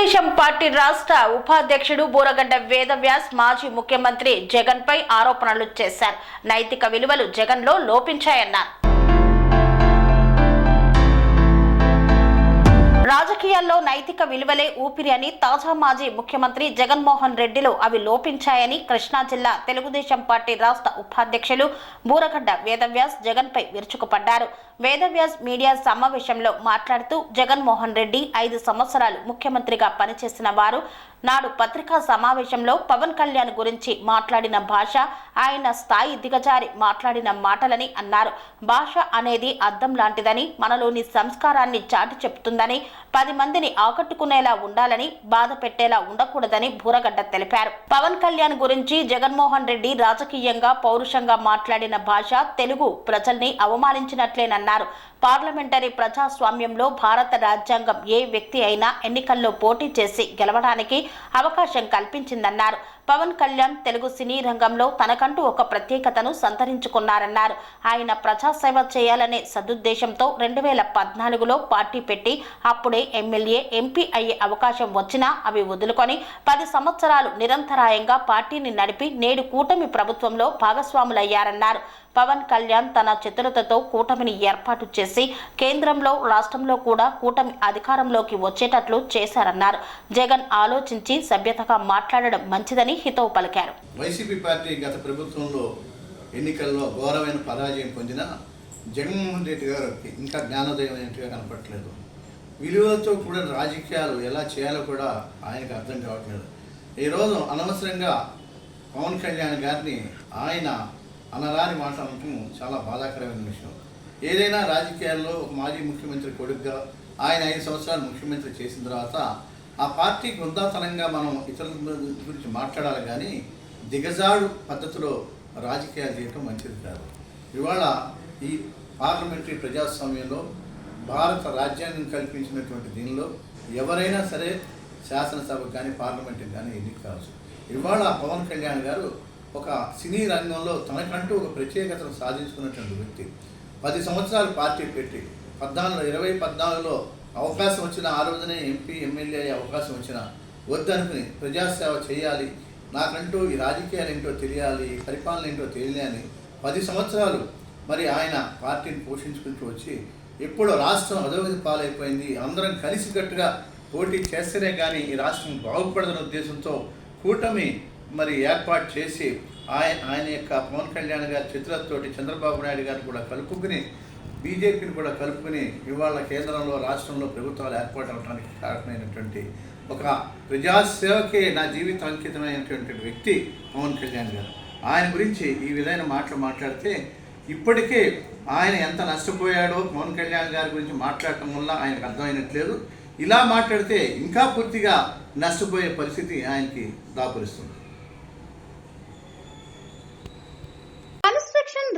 Telugu Desam party రాష్ట్ర ఉపాధ్యక్షుడు బూరగడ్డ వేదవ్యాస్ మాజీ ముఖ్యమంత్రి జగన్ పై ఆరోపణలు చేశారు. నైతిక విలువలు జగన్లో లోపించాయన్నారు. రాజకీయాల్లో నైతిక విలువలే ఊపిరి అని తాజా మాజీ ముఖ్యమంత్రి జగన్మోహన్ రెడ్డిలో అవి లోపించాయని కృష్ణా జిల్లా తెలుగుదేశం పార్టీ రాష్ట్ర ఉపాధ్యక్షులు బూరగడ్డ వేదవ్యాస్ జగన్పై విరుచుకుపడ్డారు. వేదవ్యాస్ మీడియా సమావేశంలో మాట్లాడుతూ జగన్మోహన్ రెడ్డి ఐదు సంవత్సరాలు ముఖ్యమంత్రిగా పనిచేసిన వారు నాడు పత్రికా సమావేశంలో పవన్ కళ్యాణ్ గురించి మాట్లాడిన భాష ఆయన స్థాయి దిగజారి మాట్లాడిన మాటలని అన్నారు. భాష అనేది అద్దం లాంటిదని మనలోని సంస్కారాన్ని చాటి చెప్తుందని పది మందిని ఆకట్టుకునేలా ఉండాలని బాధ పెట్టేలా ఉండకూడదని బూరగడ్డ తెలిపారు. పవన్ కళ్యాణ్ గురించి జగన్మోహన్ రెడ్డి రాజకీయంగా పౌరుషంగా మాట్లాడిన భాష తెలుగు ప్రజల్ని అవమానించినట్లేనన్నారు. పార్లమెంటరీ ప్రజాస్వామ్యంలో భారత రాజ్యాంగం ఏ వ్యక్తి అయినా ఎన్నికల్లో పోటీ చేసి గెలవడానికి అవకాశం కల్పించిందన్నారు. పవన్ కళ్యాణ్ తెలుగు సినీ రంగంలో తనకంటూ ఒక ప్రత్యేకతను సంతరించుకున్నారన్నారు. ఆయన ప్రజాసేవ చేయాలనే సదుద్దేశంతో రెండు వేల పద్నాలుగులో పార్టీ పెట్టి అప్పుడే ఎమ్మెల్యే ఎంపీ అయ్యే అవకాశం వచ్చినా అవి వదులుకొని పది సంవత్సరాలు నిరంతరాయంగా పార్టీని నడిపి నేడు కూటమి ప్రభుత్వంలో భాగస్వాములయ్యారన్నారు. పవన్ కళ్యాణ్ తన చతురతతో కూటమిని ఏర్పాటు చేసి కేంద్రంలో రాష్ట్రంలో కూడా కూటమి అధికారంలోకి వచ్చేటట్లు చేశారన్నారు. జగన్ ఆలోచించి సభ్యతగా మాట్లాడడం మంచిదని హితవు పలికారు. వైసీపీ పార్టీ గత ప్రభుత్వంలో ఎన్నికల్లో ఘోరమైన పరాజయం పొందిన జగన్మోహన్ రెడ్డి గారికి ఇంకా జ్ఞానోదయం అయినట్టుగా కనపట్లేదు విలువలతో కూడిన రాజకీయాలు ఎలా చేయాలో కూడా ఆయనకు అర్థం కావట్లేదు. ఈరోజు అనవసరంగా పవన్ కళ్యాణ్ గారిని ఆయన అనరాని మాట చాలా బాధాకరమైన విషయం. ఏదైనా రాజకీయాల్లో ఒక మాజీ ముఖ్యమంత్రి కొడుకుగా ఆయన ఐదు సంవత్సరాలు ముఖ్యమంత్రి చేసిన తర్వాత ఆ పార్టీకి వృద్ధాతనంగా మనం ఇతరుల గురించి మాట్లాడాలి కానీ దిగజాడు పద్ధతిలో రాజకీయాలు చేయటం మంచిది కాదు. ఇవాళ ఈ పార్లమెంటరీ ప్రజాస్వామ్యంలో భారత రాజ్యాంగం కల్పించినటువంటి దీనిలో ఎవరైనా సరే శాసనసభకు కానీ పార్లమెంట్కి కానీ ఎన్నిక కావచ్చు. ఇవాళ పవన్ కళ్యాణ్ గారు ఒక సినీ రంగంలో తనకంటూ ఒక ప్రత్యేకతను సాధించుకున్నటువంటి వ్యక్తి. పది సంవత్సరాలు పార్టీ పెట్టి పద్నాలుగు ఇరవై పద్నాలుగులో అవకాశం వచ్చిన ఆ రోజునే ఎంపీ ఎమ్మెల్యే అయ్యే అవకాశం వచ్చిన వద్దనుకుని ప్రజాసేవ చేయాలి. నాకంటూ ఈ రాజకీయాలు ఏంటో తెలియాలి పరిపాలన ఏంటో తెలియాలి పది సంవత్సరాలు మరి ఆయన పార్టీని పోషించుకుంటూ వచ్చి ఎప్పుడో రాష్ట్రం అధోగతి పాలైపోయింది. అందరం కలిసికట్టుగా పోటీ చేస్తేనే కానీ ఈ రాష్ట్రం బాగుపడదని ఉద్దేశంతో కూటమి మరి ఏర్పాటు చేసి ఆయన ఆయన యొక్క పవన్ కళ్యాణ్ గారి చిత్రతోటి చంద్రబాబు నాయుడు గారిని కూడా కలుపుకుని బీజేపీని కూడా కలుపుకుని ఇవాళ కేంద్రంలో రాష్ట్రంలో ప్రభుత్వాలు ఏర్పాటు అవడానికి కారణమైనటువంటి ఒక ప్రజాసేవకే నా జీవితం అంకితమైనటువంటి వ్యక్తి పవన్ కళ్యాణ్ గారు. ఆయన గురించి ఈ విధమైన మాటలు మాట్లాడితే ఇప్పటికే ఆయన ఎంత నష్టపోయాడో పవన్ కళ్యాణ్ గారి గురించి మాట్లాడటం వల్ల ఆయనకు అర్థమైనట్లేదు. ఇలా మాట్లాడితే ఇంకా పూర్తిగా నష్టపోయే పరిస్థితి ఆయనకి దాపురిస్తుంది.